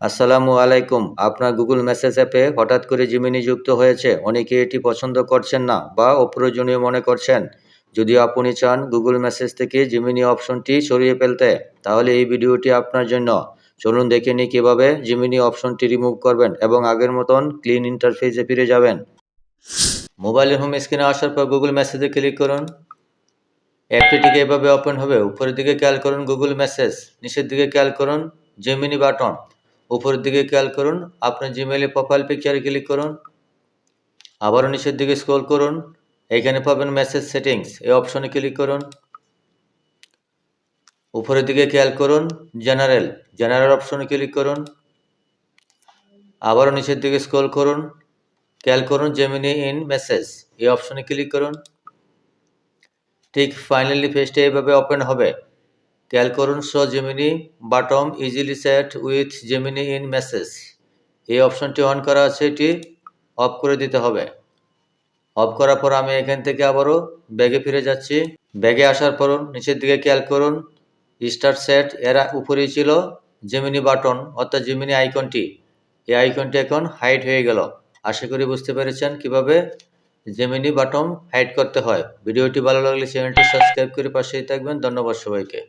আসসালামু আলাইকুম। আপনার গুগল মেসেজ অ্যাপে হঠাৎ করে জিমিনি যুক্ত হয়েছে। অনেকে এটি পছন্দ করছেন না বা অপ্রয়োজনীয় মনে করছেন। যদি আপনি চান গুগল মেসেজ থেকে জিমিনি অপশনটি সরিয়ে ফেলতে, তাহলে এই ভিডিওটি আপনার জন্য। চলুন দেখে নিই কীভাবে জিমিনি অপশনটি রিমুভ করবেন এবং আগের মতন ক্লিন ইন্টারফেসে ফিরে যাবেন। মোবাইলের হোম স্ক্রিনে আসার পর গুগল মেসেজে ক্লিক করুন। অ্যাপটি ঠিক এভাবে ওপেন হবে। উপরের দিকে খেয়াল করুন গুগল মেসেজ নিচের দিকে খেয়াল করুন জেমিনি বাটন উপরের দিকে খেয়াল করুন, আপনার জিমেইলে প্রোফাইল পিকচারে ক্লিক করুন, আবারও নিচের দিকে স্ক্রল করুন, এখানে পাবেন মেসেজ সেটিংস এই অপশনে ক্লিক করুন। উপরের দিকে খেয়াল করুন জেনারেল জেনারেল অপশনে ক্লিক করুন, আবারও নিচের দিকে স্ক্রল করুন, খেয়াল করুন জেমিনি ইন মেসেজ এই অপশনে ক্লিক করুন। ঠিক ফাইনালি পেজটা এভাবে ওপেন হবে। খেয়াল করুন show Gemini button easily set with Gemini in message এই অপশনটি অন করা আছে, এটি অফ করে দিতে হবে। অফ করার পর আমি এখান থেকে আবারও ব্যাগে ফিরে যাচ্ছি। ব্যাগে আসার পর নিচের দিকে খেয়াল করুন স্টার সেট এর উপরেই ছিল জেমিনি বাটন অর্থাৎ জেমিনি আইকনটি এই আইকনটি এখন হাইড হয়ে গেল। আশা করি বুঝতে পেরেছেন কীভাবে জেমিনি বাটন হাইড করতে হয়। ভিডিওটি ভালো লাগলে চ্যানেলটি সাবস্ক্রাইব করে পাশেই থাকবেন। ধন্যবাদ সবাইকে।